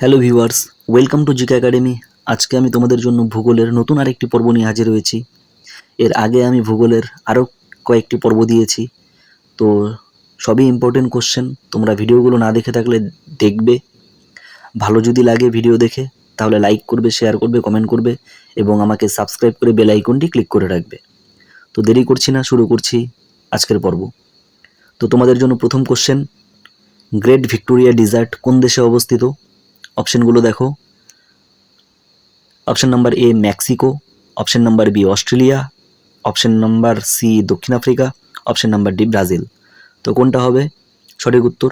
Hello viewers welcome to GK academy আজকে আমি তোমাদের জন্য ভূগোলের নতুন আরেকটি পর্ব নিয়ে হাজির হয়েছি। এর আগে আমি ভূগোলের আরও কয়েকটি পর্ব দিয়েছি। তো সবই ইম্পর্টেন্ট কোশ্চেন তোমরা ভিডিওগুলো না দেখে থাকলে দেখবে। ভালো যদি লাগে ভিডিও দেখে, তাহলে লাইক করবে শেয়ার করবে কমেন্ট করবে, এবং আমাকে সাবস্ক্রাইব করে বেল আইকনটি ক্লিক করে রাখবে। তো দেরি করছি না, শুরু করছি আজকের পর্ব। তো তোমাদের জন্য প্রথম কোশ্চেন গ্রেট ভিক্টোরিয়া ডিজার্ট কোন দেশে অবস্থিত? অপশনগুলো দেখো। Option number A Mexico, option number B Australia, option number C দক্ষিণ Africa, option number D Brazil. তো কোনটা হবে? সঠিক উত্তর?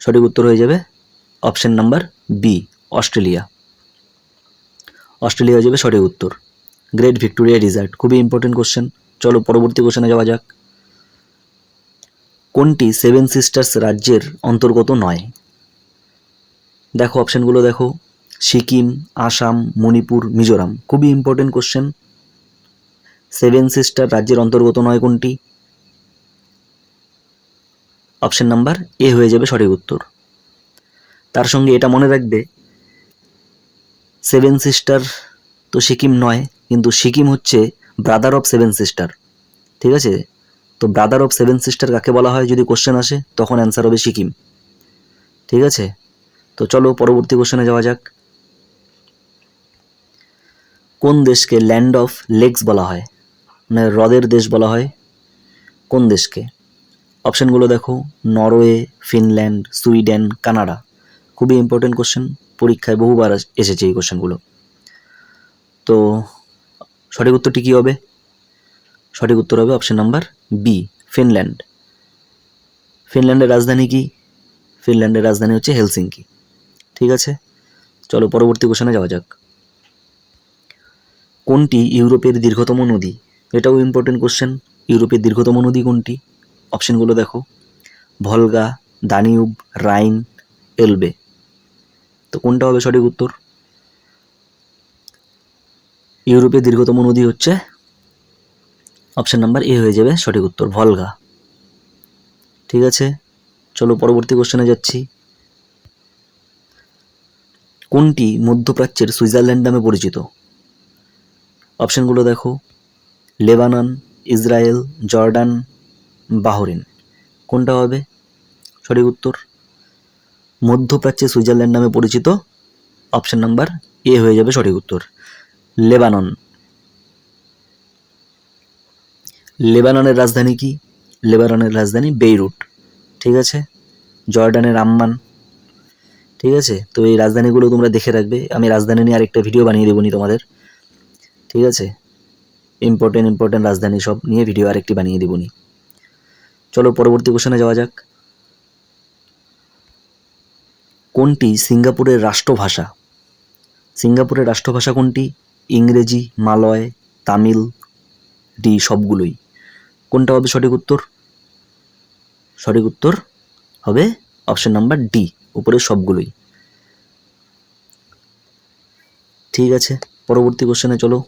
সঠিক উত্তর হয়ে যাবে option number B, Australia. Australia হয়ে যাবে সঠিক উত্তর। গ্রেট ভিক্টোরিয়া রিজার্ট, খুবই ইম্পর্টেন্ট কোশ্চেন চলো পরবর্তী কোশ্চেনে যাওয়া যাক। কোনটি সেভেন সিস্টার্স রাজ্যের অন্তর্গত নয়? দেখো অপশানগুলো দেখো। সিকিম, আসাম, মণিপুর, মিজোরাম। খুবই ইম্পর্টেন্ট কোশ্চেন সেভেন সিস্টার রাজ্যের অন্তর্গত নয় কোনটি? অপশন নাম্বার এ হয়ে যাবে সঠিক উত্তর। তার সঙ্গে এটা মনে রাখবে সেভেন সিস্টার তো সিকিম নয়, কিন্তু সিকিম হচ্ছে ব্রাদার অফ সেভেন সিস্টার ঠিক আছে? তো ব্রাদার অফ সেভেন সিস্টার কাকে বলা হয়? যদি কোশ্চেন আসে, তখন অ্যান্সার হবে সিকিম। ঠিক আছে? তো চলো পরবর্তী কোশ্চেনে যাওয়া যাক। কোন দেশকে ল্যান্ড অফ লেকস বলা হয়? মানে হ্রদের দেশ বলা হয়। কোন দেশকে? অপশানগুলো দেখো, নরওয়ে, ফিনল্যান্ড, সুইডেন, কানাডা। খুবই ইম্পর্টেন্ট কোশ্চেন পরীক্ষায় বহুবার এসেছে এই কোশ্চেনগুলো তো সঠিক উত্তরটি কী হবে? সঠিক উত্তর হবে অপশান নাম্বার বি ফিনল্যান্ড। ফিনল্যান্ডের রাজধানী কি? ফিনল্যান্ডের রাজধানী হচ্ছে হেলসিঙ্কি। ঠিক আছে? চলো পরবর্তী কোশ্চেনে যাওয়া যাক। কোনটি ইউরোপের দীর্ঘতম নদী? এটাও ইম্পর্টেন্ট কোশ্চেন ইউরোপের দীর্ঘতম নদী কোনটি? অপশনগুলো দেখো। Volga, Danube, Rhine, Elbe. তো কোনটা হবে সঠিক উত্তর? ইউরোপের দীর্ঘতম নদী হচ্ছে অপশন নাম্বার এ হয়ে যাবে সঠিক উত্তর, ভলগা। ঠিক আছে? চলো পরবর্তী কোশ্চেনে যাচ্ছি। কোনটি মধ্যপ্রাচ্যের সুইজারল্যান্ড নামে পরিচিত? অপশানগুলো দেখো। Lebanon, Israel, Jordan, Bahrain. কোনটা হবে? সঠিক উত্তর। মধ্যপ্রাচ্যে সুইজারল্যান্ড নামে পরিচিত? অপশান নাম্বার এ হয়ে যাবে সঠিক উত্তর। লেবানন। লেবাননের রাজধানী কি? লেবাননের রাজধানী বেইরুট। ঠিক আছে? জর্ডানের আম্মান। ঠিক আছে? তো এই রাজধানীগুলো তোমরা দেখে রাখবে। আমি রাজধানী নিয়ে আরেকটা ভিডিও বানিয়ে দেবো নি তোমাদের। ঠিক আছে? ইম্পর্টেন্ট ইম্পর্টেন্ট রাজধানী সব নিয়ে ভিডিও আরেকটি বানিয়ে দেবো নি। চলো পরবর্তী কোশ্চেনে যাওয়া যাক। কোনটি সিঙ্গাপুরের রাষ্ট্রভাষা? সিঙ্গাপুরের রাষ্ট্রভাষা কোনটি? ইংরেজি, মালয়, তামিল, ডি সবগুলোই। কোনটা হবে সঠিক উত্তর? সঠিক উত্তর হবে অপশন নাম্বার ডি উপরে সবগুলোই। ঠিক আছে, পরবর্তী কোশ্চেনে চলো।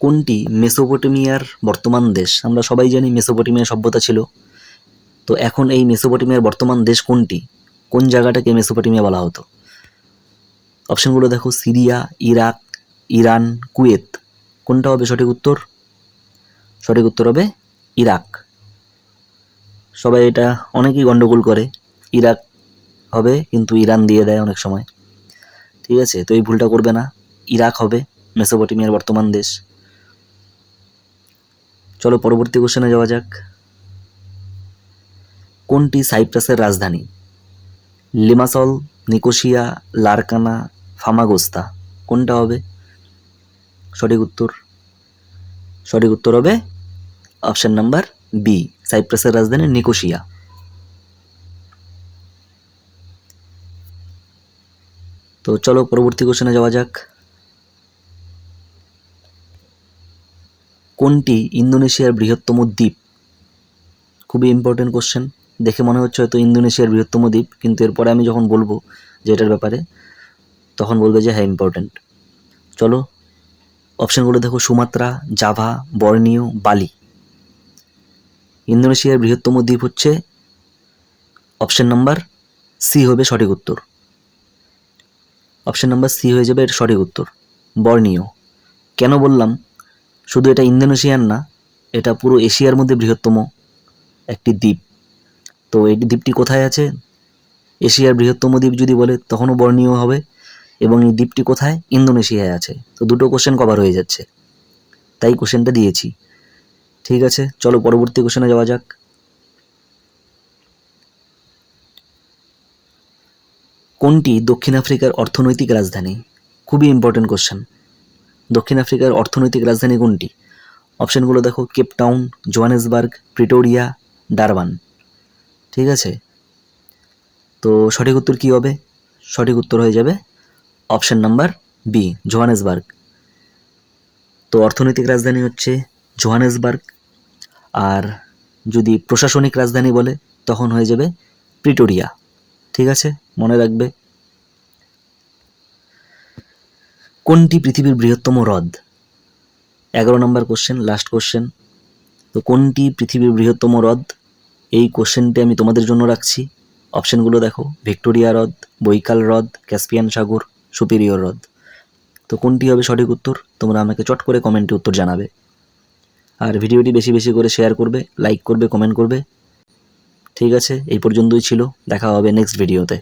কোনটি মেসোপটেমিয়ার বর্তমান দেশ? আমরা সবাই জানি মেসোপটেমিয়া সভ্যতা ছিল। তো এখন এই মেসোপটেমিয়ার বর্তমান দেশ কোনটি? কোন জায়গাটাকে মেসোপটেমিয়া বলা হতো? অপশনগুলো দেখো, সিরিয়া, ইরাক, ইরান, কুয়েত। কোনটা হবে সঠিক উত্তর? সঠিক উত্তর হবে ইরাক। সবাই এটা অনেকেই গন্ডগোল করে। ইরাক হবে, কিন্তু ইরান দিয়ে দেয় অনেক সময়। ঠিক আছে, তো এই ভুলটা করবে না। ইরাক হবে, মেসোপটেমিয়ার বর্তমান দেশ। চলো পরবর্তী কোশ্চেনে যাওয়া যাক। কোনটি সাইপ্রাসের রাজধানী? লিমাসল, নিকোশিয়া, লারকানা, ফামাগোস্তা। কোনটা হবে? সঠিক উত্তর। সঠিক উত্তর হবে অপশন নাম্বার বি, সাইপ্রাসের রাজধানী নিকোশিয়া। তো চলো পরবর্তী কোশ্চেনে যাওয়া যাক। কোনটি ইন্দোনেশিয়ার বৃহত্তম দ্বীপ? খুবই ইম্পর্টেন্ট কোশ্চেন দেখে মনে হচ্ছে হয়তো ইন্দোনেশিয়ার বৃহত্তম দ্বীপ, কিন্তু এরপরে আমি যখন বলব যে এটার ব্যাপারে, তখন বলবে যে হ্যাঁ ইম্পর্টেন্ট চলো অপশানগুলো দেখো, সুমাত্রা, জাভা বর্নিও বালি। ইন্দোনেশিয়ার বৃহত্তম দ্বীপ হচ্ছে অপশন নাম্বার সি হবে সঠিক উত্তর। অপশন নাম্বার সি হয়ে যাবে এর সঠিক উত্তর, বর্ণীয়। কেন বললাম? শুধু এটা ইন্দোনেশিয়ার না, এটা পুরো এশিয়ার মধ্যে বৃহত্তম একটি দ্বীপ। তো এই দ্বীপটি কোথায় আছে? এশিয়ার বৃহত্তম দ্বীপ যদি বলে, তখনও বর্ণীয় হবে এবং এই দ্বীপটি কোথায়? ইন্দোনেশিয়ায় আছে। তো দুটো কোশ্চেন কভার হয়ে যাচ্ছে। তাই কোশ্চেনটা দিয়েছি। ঠিক আছে, চলো পরবর্তী কোশ্চেনে যাওয়া যাক। কোনটি দক্ষিণ আফ্রিকার অর্থনৈতিক রাজধানী? খুবই ইম্পর্টেন্ট কোশ্চেন দক্ষিণ আফ্রিকার অর্থনৈতিক রাজধানী কোনটি? অপশনগুলো দেখো কেপটাউন জোহানেসবার্গ, প্রিটোরিয়া, ডারবান। ঠিক আছে? তো সঠিক উত্তর কী হবে? সঠিক উত্তর হয়ে যাবে অপশন নাম্বার বি, জোহানেসবার্গ। তো অর্থনৈতিক রাজধানী হচ্ছে জোহানেসবার্গ। আর যদি প্রশাসনিক রাজধানী বলে, তখন হয়ে যাবে প্রিটোরিয়া। ঠিক আছে? মনে রাখবে। কোনটি পৃথিবীর বৃহত্তম হ্রদ? এগারো নম্বর কোশ্চেন লাস্ট কোশ্চেন তো কোনটি পৃথিবীর বৃহত্তম হ্রদ? এই কোশ্চেনটি আমি তোমাদের জন্য রাখছি। অপশনগুলো দেখো। ভিক্টোরিয়া হ্রদ, বৈকাল হ্রদ, ক্যাসপিয়ান সাগর, সুপিরিয়র হ্রদ। তো কোনটি হবে সঠিক উত্তর? তোমরা আমাকে চট করে কমেন্টে উত্তর জানাবে। আর ভিডিওটি বেশি বেশি করে শেয়ার করবে লাইক করবে কমেন্ট করবে। ঠিক আছে, এই পর্যন্তই ছিল। দেখা হবে নেক্সট ভিডিওতে